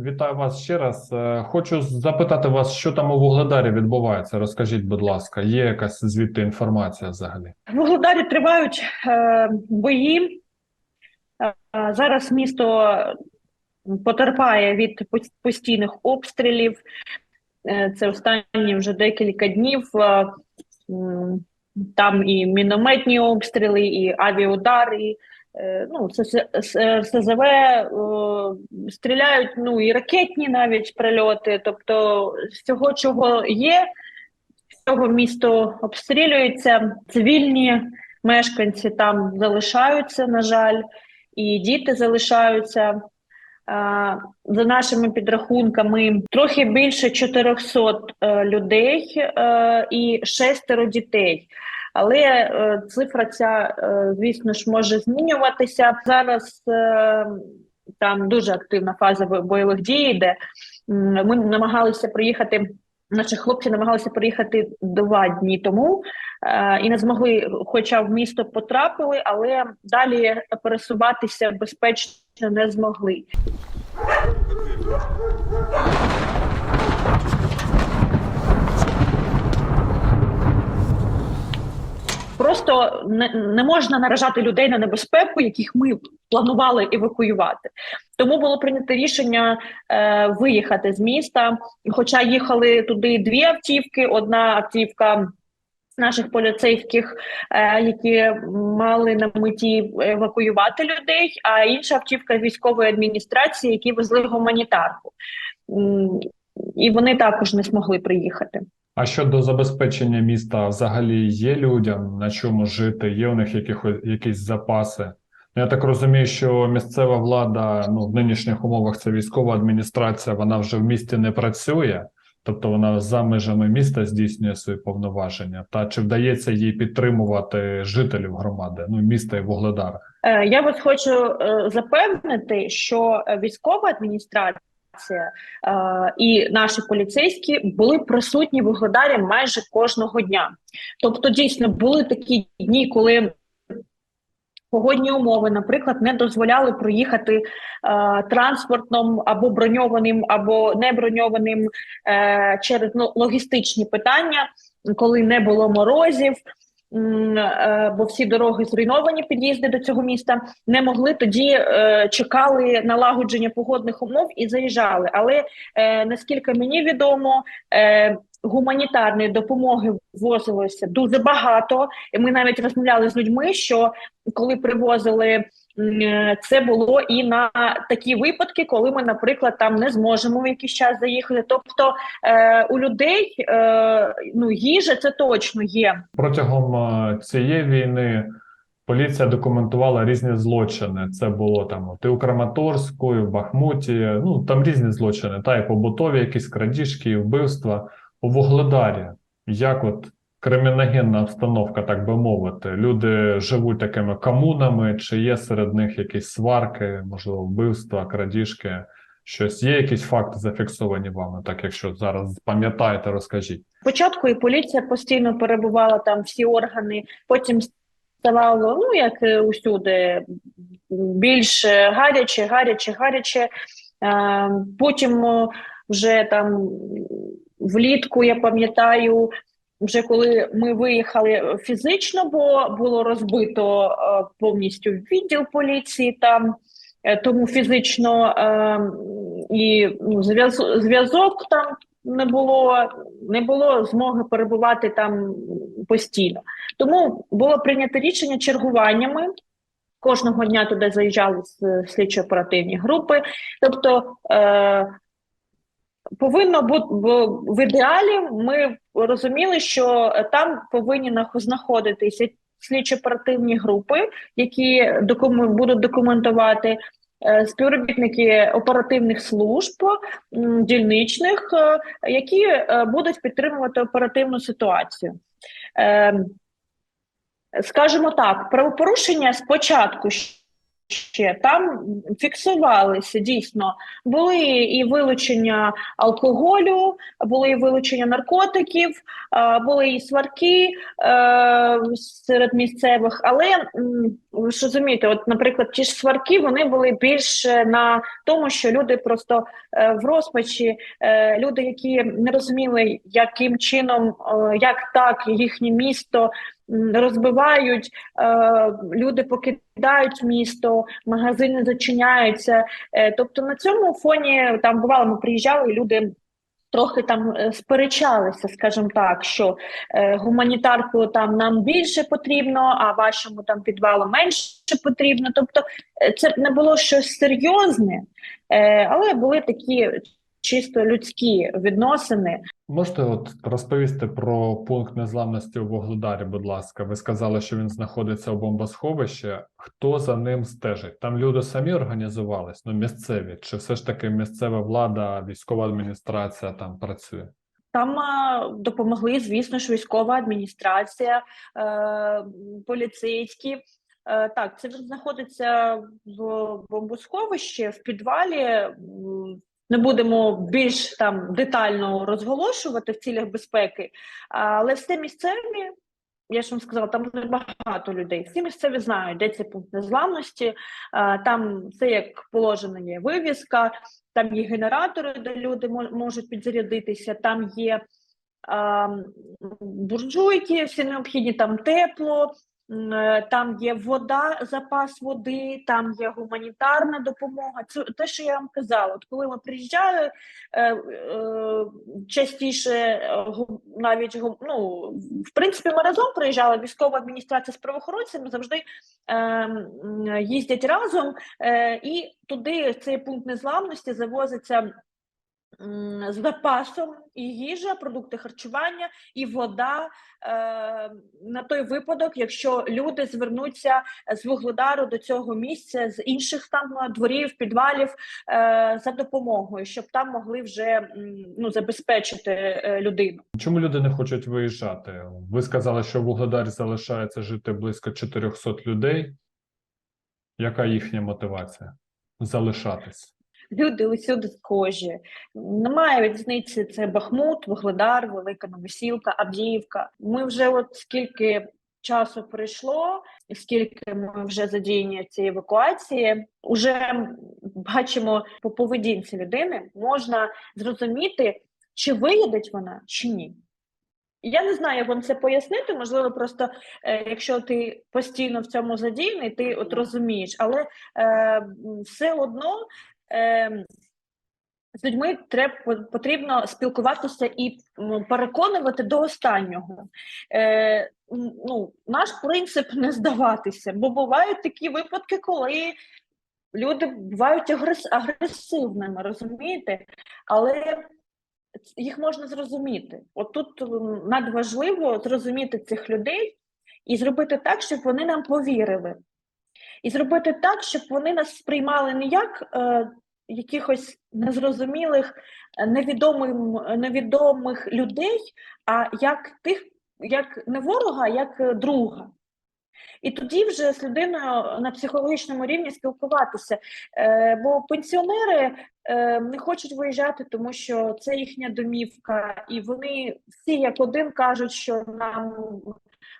Вітаю вас ще раз. Е, Хочу запитати вас, що там у Вугледарі відбувається. Розкажіть, будь ласка, є якась звідти інформація взагалі? В Вугледарі тривають е, бої. Е, зараз місто потерпає від постійних обстрілів. Це останні вже декілька днів. Там і мінометні обстріли, і авіаудари. Е, ну, С- СЗВ е, стріляють, ну і ракетні навіть прильоти. Тобто, з цього, чого є, цього місто обстрілюється. Цивільні мешканці там залишаються, на жаль, і діти залишаються. За нашими підрахунками, трохи більше 400 е, людей е, і шестеро дітей. Але е, цифра ця, е, звісно ж, може змінюватися. Зараз е, там дуже активна фаза бойових дій йде. М, Ми намагалися приїхати Наші хлопці намагалися приїхати два дні тому е, і не змогли, хоча в місто потрапили, але далі пересуватися безпечно не змогли. Просто не, не можна наражати людей на небезпеку, яких ми планували евакуювати. Тому було прийнято рішення е, виїхати з міста. Хоча їхали туди дві автівки: одна автівка наших поліцейських, е, які мали на меті евакуювати людей, а інша автівка військової адміністрації, які везли гуманітарку. І вони також не змогли приїхати. А щодо забезпечення міста, взагалі є людям на чому жити? Є у них якихось якісь запаси? Ну, Я так розумію, що місцева влада, ну в нинішніх умовах це військова адміністрація, вона вже в місті не працює, тобто вона за межами міста здійснює свої повноваження. Та чи вдається їй підтримувати жителів громади, ну міста і Вугледара? Е, Я вас хочу е, запевнити, що військова адміністрація е, і наші поліцейські були присутні в Вугледарі майже кожного дня. Тобто, дійсно були такі дні, коли погодні умови, наприклад, не дозволяли проїхати е, транспортом або броньованим, або не броньованим е, через ну, логістичні питання, коли не було морозів. Е, Бо всі дороги зруйновані, під'їзди до цього міста не могли тоді е, чекали налагодження погодних умов і заїжджали. Але е, наскільки мені відомо, гуманітарної допомоги ввозилося дуже багато. І ми навіть розмовляли з людьми, що коли привозили. Це було і на такі випадки, коли ми, наприклад, там не зможемо в якийсь час заїхати. Тобто е, у людей е, ну їжа це точно є. Протягом е, цієї війни поліція документувала різні злочини. Це було там от і у Краматорську, і в Бахмуті. Ну там різні злочини, та і побутові якісь крадіжки, і вбивства у Вугледарі. Як от криміногенна обстановка, так би мовити, люди живуть такими комунами, чи є серед них якісь сварки, можливо, вбивства, крадіжки? Щось є якісь факти зафіксовані вами, так якщо зараз пам'ятаєте, розкажіть. Спочатку і поліція постійно перебувала там всі органи, потім ставало, ну як усюди, більш гаряче, гаряче, гаряче. Е, Потім е, вже там влітку, я пам'ятаю, вже коли ми виїхали фізично, бо було розбито е, повністю відділ поліції там. е, Тому фізично е, і ну, зв'яз- зв'язок там не було, не було змоги перебувати там постійно. Тому було прийнято рішення чергуваннями. Кожного дня туди заїжджали слідчо-оперативні групи. Тобто е, повинно бути в ідеалі. Ми розуміли, що там повинні знаходитися слідчо-оперативні групи, які докуму- будуть документувати. е, Співробітники оперативних служб дільничних, е, які е, будуть підтримувати оперативну ситуацію. Е, Скажімо так, правопорушення спочатку там фіксувалися дійсно. Були і вилучення алкоголю, були і вилучення наркотиків, були і сварки е, серед місцевих. Але ви ж розумієте, от, наприклад, ті ж сварки вони були більше на тому, що люди просто е, в розпачі, е, люди, які не розуміли, яким чином, як так їхнє місто розбивають, е, люди покидають місто, магазини зачиняються. Е, тобто на цьому фоні там бувало, ми приїжджали, і люди. Трохи там е, сперечалися, скажімо так, що е, гуманітарку там нам більше потрібно, а вашому там підвалу менше потрібно. Тобто це не було щось серйозне, е, але були такі чисто людські відносини. Можете от розповісти про пункт незламності у Вугледарі, будь ласка. Ви сказали, що він знаходиться у бомбосховищі. Хто за ним стежить? Там люди самі організувались, ну місцеві, чи все ж таки місцева влада, військова адміністрація там працює? Там допомогли, звісно ж, військова адміністрація, е, поліцейські. Е, так, це він знаходиться в бомбосховищі в підвалі. Не будемо більш там детально розголошувати в цілях безпеки, але все місцеві. Я ж вам сказала, там дуже багато людей. Всі місцеві знають, де цей пункт незламності. Там все як положено є вивіска, там є генератори, де люди можуть підзарядитися, там є буржуйки, всі необхідні, там тепло, там є вода, запас води, там є гуманітарна допомога. Це те, що я вам казала. От коли ми приїжджали, е, е, частіше е, навіть ну, в принципі, ми разом приїжджали. Військова адміністрація з правоохоронцями завжди е, їздять разом, е, і туди цей пункт незламності завозиться. З запасом і їжа, продукти харчування, і вода е, на той випадок, якщо люди звернуться з Вугледару до цього місця з інших там дворів, підвалів е, за допомогою, щоб там могли вже ну, забезпечити е, людину. Чому люди не хочуть виїжджати? Ви сказали, що в Вугледарі залишається жити близько 400 людей. Яка їхня мотивація залишатись? Люди усюди схожі. Немає різниці. Це Бахмут, Вугледар, Велика Новосілка, Авдіївка. Ми вже от скільки часу пройшло, скільки ми вже задіяні цій евакуації, уже бачимо по поведінці людини, можна зрозуміти, чи виїдеть вона, чи ні. Я не знаю, як вам це пояснити. Можливо, просто е, якщо ти постійно в цьому задіяний, ти от розумієш, але е, все одно е, з людьми треба потрібно спілкуватися і переконувати до останнього. Е, ну, наш принцип не здаватися, бо бувають такі випадки, коли люди бувають агрес- агресивними, розумієте? Але їх можна зрозуміти. От тут надважливо зрозуміти цих людей і зробити так, щоб вони нам повірили. І зробити так, щоб вони нас сприймали не як е, якихось незрозумілих, невідомим, невідомих людей, а як тих, як не ворога, а як е, друга. І тоді вже з людиною на психологічному рівні спілкуватися. Е, бо пенсіонери е, не хочуть виїжджати, тому що це їхня домівка, і вони всі як один кажуть, що нам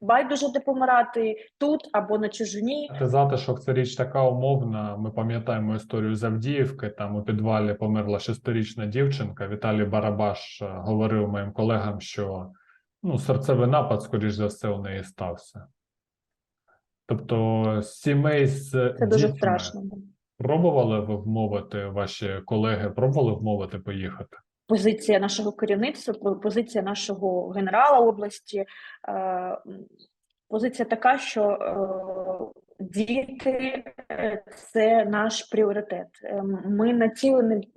байдуже де помирати тут або на чужині. Ти затишок це річ така умовна. Ми пам'ятаємо історію з Авдіївки. Там у підвалі померла шестирічна дівчинка. Віталій Барабаш е, говорив моїм колегам, що ну, серцевий напад, скоріш за все, у неї стався. Тобто, сімей з Це дуже страшно. пробували ви вмовити ваші колеги, пробували вмовити поїхати? Позиція нашого керівництва, позиція нашого генерала області. е, Позиція така, що е, діти е, це наш пріоритет. Ми націлені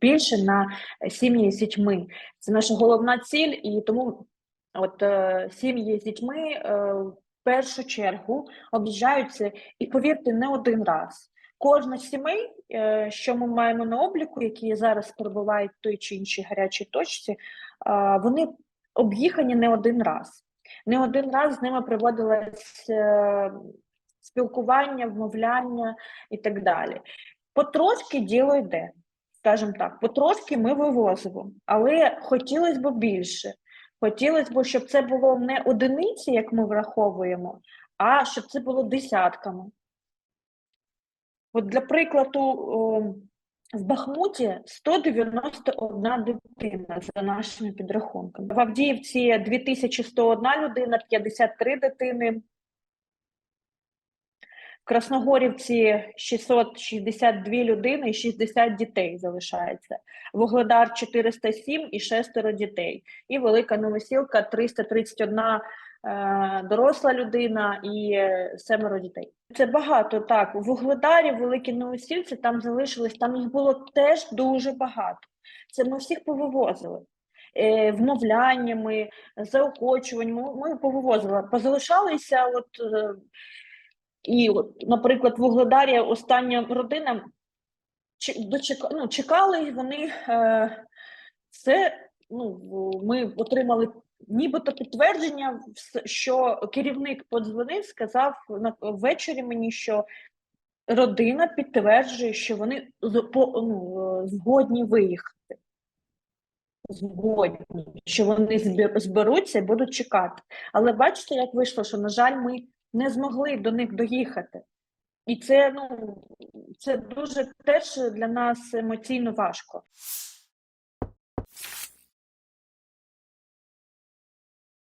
більше на сім'ї з дітьми. Це наша головна ціль, і тому от сім'ї з дітьми в першу чергу об'їжджаються, і повірте, не один раз. Кожна з сімей, е, що ми маємо на обліку, які зараз перебувають в той чи іншій гарячій точці, вони об'їхані не один раз. Не один раз з ними проводилась е, спілкування, вмовляння і так далі. Потрошки діло йде, скажімо так, потрошки ми вивозимо, але хотілося б більше. Хотілося б, щоб це було не одиниці, як ми враховуємо, а щоб це було десятками. От для прикладу, в Бахмуті 191 дитина за нашими підрахунками. В Авдіївці 2101 людина, 53 дитини. В Красногорівці 662 людини і 60 дітей залишається. Вугледар 407 і шестеро дітей. І Велика Новосілка 331 е, доросла людина і е, семеро дітей. Це багато так. Вугледарі, в Великій Новосілці там залишилось, там їх було теж дуже багато. Це ми всіх повивозили. Е, вмовляннями, заохочуваннями. Ми повивозили. Позалишалися, от е, і, от, наприклад, Вугледарі остання родина дочека, ну, чекали вони е, це. Ну, ми отримали нібито підтвердження, що керівник подзвонив, сказав ввечері мені, що родина підтверджує, що вони ну, згодні виїхати. Згодні, що вони зберуться і будуть чекати. Але бачите, як вийшло, що, на жаль, ми не змогли до них доїхати. І це, ну, це дуже теж для нас емоційно важко.